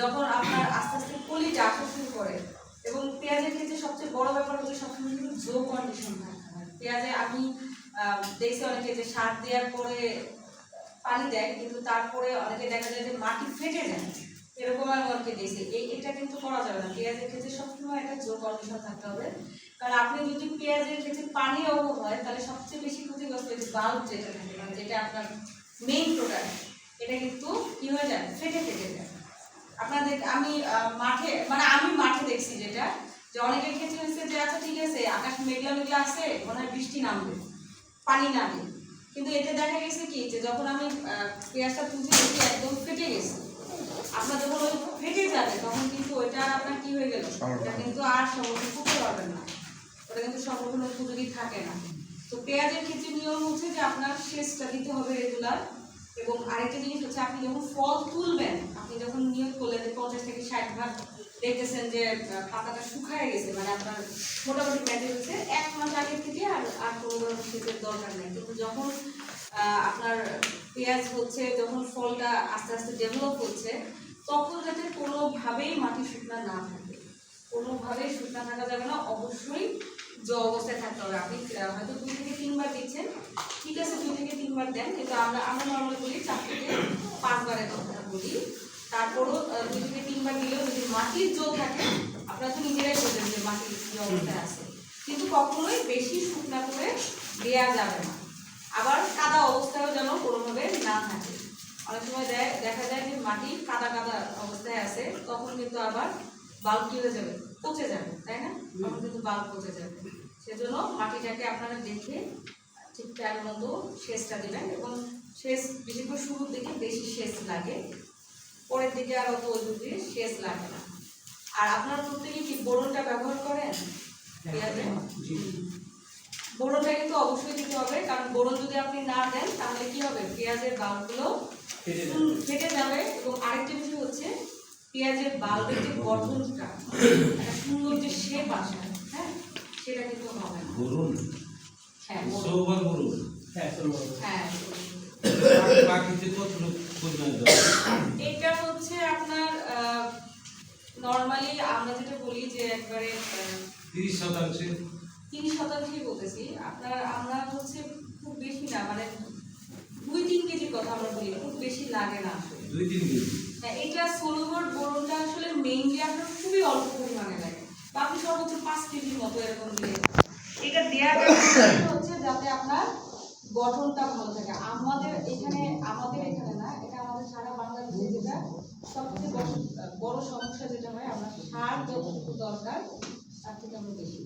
যখন আপনার আস্তে আস্তে কলিটা আসা শুরু করে এবং পেঁয়াজের ক্ষেত্রে সবচেয়ে বড় ব্যাপার হচ্ছে সবসময় কিন্তু জো কন্ডিশন থাকতে হয় পেঁয়াজে আমি দেখছি অনেকে যে সার দেওয়ার পরে পানি দেয়, কিন্তু তারপরে অনেকে দেখা যায় যে মাটি ফেটে যায়। এরকম আমি অনেকে দেখছি। এই এটা কিন্তু করা যাবে না। পেঁয়াজের ক্ষেত্রে সবসময় একটা জো কন্ডিশন থাকতে হবে। কারণ আপনি যদি পেঁয়াজের ক্ষেত্রে পানি অভাব হয়, তাহলে সবচেয়ে বেশি ক্ষতিগ্রস্ত হচ্ছে বাল্ব যেটা থাকে মানে যেটা আপনার মেইন প্রোডাক্ট এটা কিন্তু কী হয়ে যায়? ফেটে ফেটে যায়। আপনাদের আমি মাঠে মানে আমি মাঠে দেখছি যেটা যে অনেকের ক্ষেত্রে হচ্ছে যে আচ্ছা ঠিক আছে আকাশ মেঘলা মেঘলা আছে মনে হয় বৃষ্টি নামবে পানি নামবে। কিন্তু এতে দেখা গেছে কি যে যখন আমি পেঁয়াজটা তুলছি দেখি একদম ফেটে গেছে। আপনার যখন ওই ফেটে যাবে তখন কিন্তু ওইটা আপনার কি হয়ে গেল? ওটা কিন্তু আর সংরক্ষণ করতে পারবেন না। ওটা কিন্তু সংরক্ষণের উপযোগী থাকে না। তো পেঁয়াজের ক্ষেত্রে নিয়ম হচ্ছে যে আপনার সেচটা দিতে হবে রেগুলার। এবং আরেকটা জিনিস হচ্ছে আপনি যখন ফল তুলবেন, আপনি যখন নিয়োগ করলেন যে পঞ্চাশ থেকে ষাট ভাগ দেখতেছেন যে পাতাটা শুকায় গেছে মানে আপনার মোটামুটি ম্যাটে হচ্ছে, এক মাস আগের থেকে আর আর কোনো সেচের দরকার নেই। কিন্তু যখন আপনার পেঁয়াজ হচ্ছে, যখন ফলটা আস্তে আস্তে ডেভেলপ হচ্ছে, তখন যাতে কোনোভাবেই মাটি শুকনা না থাকে। কোনোভাবেই শুকনা থাকা যাবে না, অবশ্যই যে অবস্থায় থাকতে হবে। আপনি হয়তো দুই থেকে তিনবার দিচ্ছেন ঠিক আছে, দুই থেকে তিনবার দেন কিন্তু আমরা আমরা নর্মাল বলি চার থেকে পাঁচবারের কথা বলি। তারপরও দুই থেকে তিনবার দিলেও যদি মাটির জল থাকে, আপনারা তো নিজেরাই বলবেন যে মাটির কি অবস্থায় আছে। কিন্তু কখনোই বেশি শুকনা করে দেওয়া যাবে না। আবার কাদা অবস্থায়ও যেন কোনোভাবে না থাকে। অনেক সময় দে- দেখা যায় যে মাটি কাদা কাদা অবস্থায় আছে, তখন কিন্তু আবার বাল্ব কি হয়ে যাবে, পচে যাবে, তাই না? তখন কিন্তু বাল্ব পচে যাবে। সেজন্য মাটিটাকে আপনারা দেখে ঠিক টাইম মতো সেচটা দেবেন এবং সেচ বিশেষ করে শুরুর দিকে বেশি সেচ লাগে পরের দিকে আর অত ওই সেচ লাগে না। আর আপনারা প্রত্যেকে কি বোরনটা ব্যবহার করেন? পেঁয়াজে? বোরনটা কিন্তু অবশ্যই দিতে হবে কারণ বোরন যদি আপনি না দেন তাহলে কি হবে? পেঁয়াজের বাল্বগুলো উম, ফেটে যাবে এবং আরেকটা বিষয় হচ্ছে পেঁয়াজের বাল্বের যে গঠনটা একটা সুন্দর যে শেপ আসে হ্যাঁ সেটা কিন্তু হবে না। হ্যাঁ। সৌভাগ বলুন। হ্যাঁ বাকিতে কত পরিমাণ এটা হচ্ছে আপনার নর্মালি আমরা যেটা বলি যে একবারে তিরিশ শতাংশে। তিরিশ শতাংশই বলতেছি। আপনার আমরা হচ্ছে খুব বেশি না মানে দুই তিন কেজির কথা আমরা বলি খুব বেশি লাগে না আসলে। দুই তিন কেজি। হ্যাঁ, এটা সোলোভোর বোরনটা আসলে মেইনলি আপনার খুবই অল্প পরিমাণে লাগে। বা আপনি সর্বোচ্চ পাঁচ কেজির মতো এরকম দিয়ে। এটা হচ্ছে যাতে আপনার গঠনটা ভালো থাকে আমাদের এখানে আমাদের এখানে না, এটা আমাদের সারা বাংলাদেশে যেটা সবচেয়ে বড় সমস্যা যেটা হয়, আমরা সার দরকার, তার থেকে আমরা বেশি।